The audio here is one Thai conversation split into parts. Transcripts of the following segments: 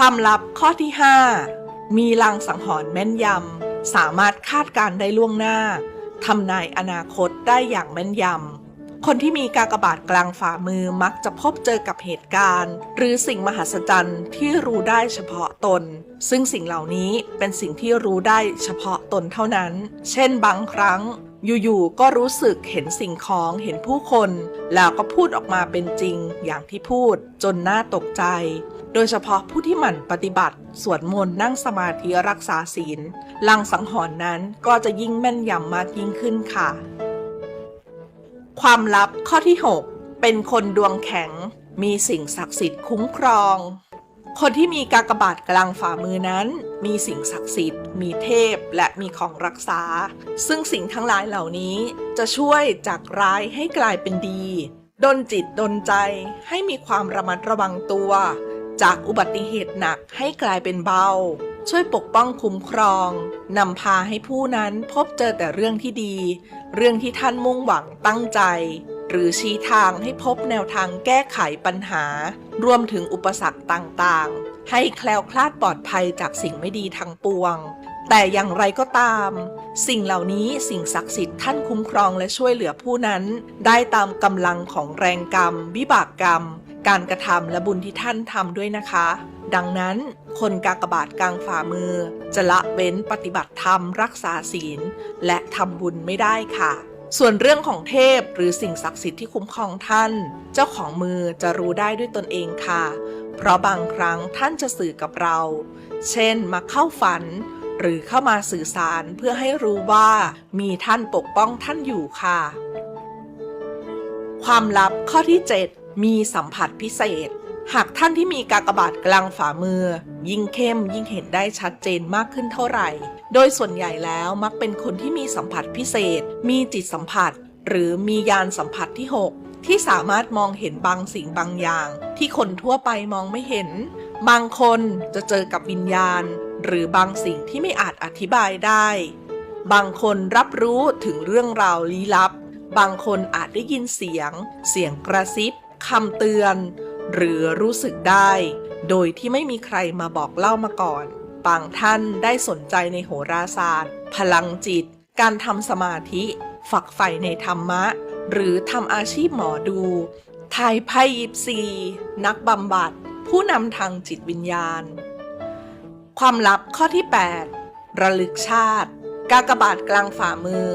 ความลับข้อที่ 5 มีลางสังหรณ์แม่นยำ สามารถคาดการณ์ได้ล่วงหน้าทำนายอนาคตได้อย่างแม่นยำ คนที่มีกากบาทกลางฝ่ามือมักจะพบเจอกับเหตุการณ์ หรือสิ่งมหัศจรรย์ที่รู้ได้เฉพาะตน ซึ่งสิ่งเหล่านี้เป็นสิ่งที่รู้ได้เฉพาะตนเท่านั้น เช่น บางครั้งอยู่ๆ ก็รู้สึกเห็นสิ่งของ เห็นผู้คน แล้วก็พูดออกมาเป็นจริงอย่างที่พูดจนน่าตกใจ โดยเฉพาะผู้ที่หมั่นปฏิบัติ สวดมนต์นั่งสมาธิรักษาศีลลังสังหรณ์นั้นก็จะยิ่งแม่นยำมากยิ่งขึ้นค่ะ ความลับข้อที่ 6 เป็นคนดวงแข็ง มีสิ่งศักดิ์สิทธิ์คุ้มครอง คนที่มีกากบาทกลางฝ่ามือนั้น มีสิ่งศักดิ์สิทธิ์ มีเทพและมีของรักษา ซึ่งสิ่งทั้งหลายเหล่านี้จะช่วยจากร้ายให้กลายเป็นดีดนจิตดนใจให้มีความระมัดระวังตัว จากอุบัติเหตุหนักให้กลายเป็นเบา ช่วยปกป้องคุ้มครอง นำพาให้ผู้นั้นพบเจอแต่เรื่องที่ดี เรื่องที่ท่านมุ่งหวังตั้งใจ หรือชี้ทางให้พบแนวทางแก้ไขปัญหา รวมถึงอุปสรรคต่างๆ ให้แคล้วคลาดปลอดภัยจากสิ่งไม่ดีทั้งปวง แต่อย่างไรก็ตาม สิ่งเหล่านี้สิ่งศักดิ์สิทธิ์ท่านคุ้มครองและช่วยเหลือผู้นั้น ได้ตามกำลังของแรงกรรม วิบากกรรม การกระทำและบุญที่ท่านทำด้วยนะคะ ดังนั้นคนกากบาทกลางฝ่ามือ จะละเว้นปฏิบัติธรรมรักษาศีล และทำบุญไม่ได้ค่ะส่วนเรื่องของเทพหรือสิ่งศักดิ์สิทธิ์ที่คุ้มครองท่าน เจ้าของมือจะรู้ได้ด้วยตนเองค่ะ เพราะบางครั้งท่านจะสื่อกับเรา เช่นมาเข้าฝัน หรือเข้ามาสื่อสารเพื่อให้รู้ว่ามีท่านปกป้องท่านอยู่ค่ะ ความลับข้อที่ 7 มีสัมผัสพิเศษ หากท่านที่มีกากบาทกลางฝ่ามือ ยิ่งเข้มยิ่งเห็นได้ชัดเจนมากขึ้นเท่าไหร่ โดยส่วนใหญ่แล้วมักเป็นคนที่มีสัมผัสพิเศษ มีจิตสัมผัส หรือมียานสัมผัสที่ 6 ที่สามารถมองเห็นบางสิ่งบางอย่าง ที่คนทั่วไปมองไม่เห็น บางคนจะเจอกับวิญญาณ หรือบางสิ่งที่ไม่อาจอธิบายได้ บางคนรับรู้ถึงเรื่องราวลี้ลับ บางคนอาจได้ยินเสียง เสียงกระซิบคำเตือน หรือรู้สึกได้ โดยที่ไม่มีใครมาบอกเล่ามาก่อน บางท่านได้สนใจในโหราศาสตร์ พลังจิต การทำสมาธิ ฝักใฝ่ในธรรมะ หรือทำอาชีพหมอดูทายไพ่ยิปซี นักบำบัด ผู้นำทางจิตวิญญาณ ความลับข้อที่ 8 ระลึกชาติ กากบาทกลางฝ่ามือ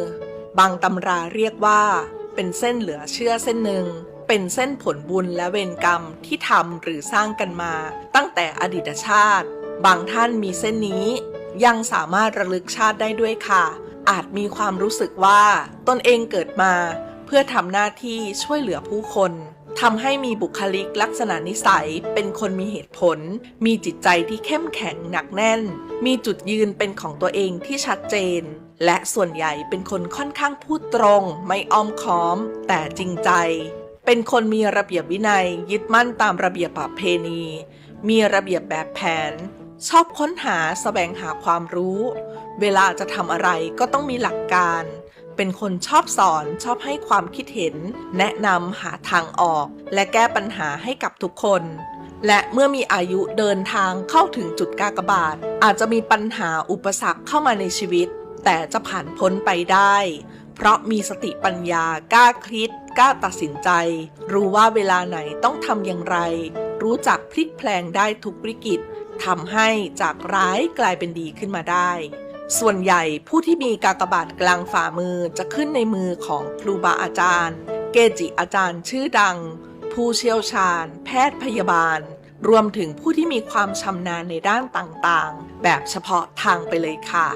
บางตำราเรียกว่า เป็นเส้นเหลือเชื่อเส้นหนึ่ง เป็นเส้นผลบุญและเวรกรรมที่ทำหรือสร้างกันมา ตั้งแต่อดีตชาติ บางท่านมีเส้นนี้ ยังสามารถระลึกชาติได้ด้วยค่ะ อาจมีความรู้สึกว่า ตนเองเกิดมา เพื่อทำหน้าที่ช่วยเหลือผู้คน ทำให้มีบุคลิกลักษณะนิสัย เป็นคนมีเหตุผล มีจิตใจที่เข้มแข็งหนักแน่น มีจุดยืนเป็นของตัวเองที่ชัดเจน และส่วนใหญ่เป็นคนค่อนข้างพูดตรง ไม่อ้อมค้อม แต่จริงใจ เป็นคนมีระเบียบวินัยยึดมั่นตามระเบียบประเพณี มีระเบียบแบบแผน ชอบค้นหาสแสวงหาความรู้ เวลาจะทำอะไรก็ต้องมีหลักการ เป็นคนชอบสอนชอบให้ความคิดเห็น แนะนำหาทางออก และแก้ปัญหาให้กับทุกคน และเมื่อมีอายุเดินทางเข้าถึงจุดกากบาท อาจจะมีปัญหาอุปสรรคเข้ามาในชีวิต แต่จะผ่านพ้นไปได้ เพราะมีสติปัญญากล้าคิดกล้าตัดสินใจ รู้ว่าเวลาไหนต้องทำอย่างไร รู้จักพลิกแพลงได้ทุกวิกฤต ทำให้จากร้ายกลายเป็นดีขึ้นมาได้ ส่วนใหญ่ผู้ที่มีกากบาทกลางฝ่ามือจะขึ้นในมือของครูบาอาจารย์ เกจิอาจารย์ชื่อดัง ผู้เชี่ยวชาญ แพทย์พยาบาล รวมถึงผู้ที่มีความชำนาญในด้านต่างๆ แบบเฉพาะทางไปเลยค่ะ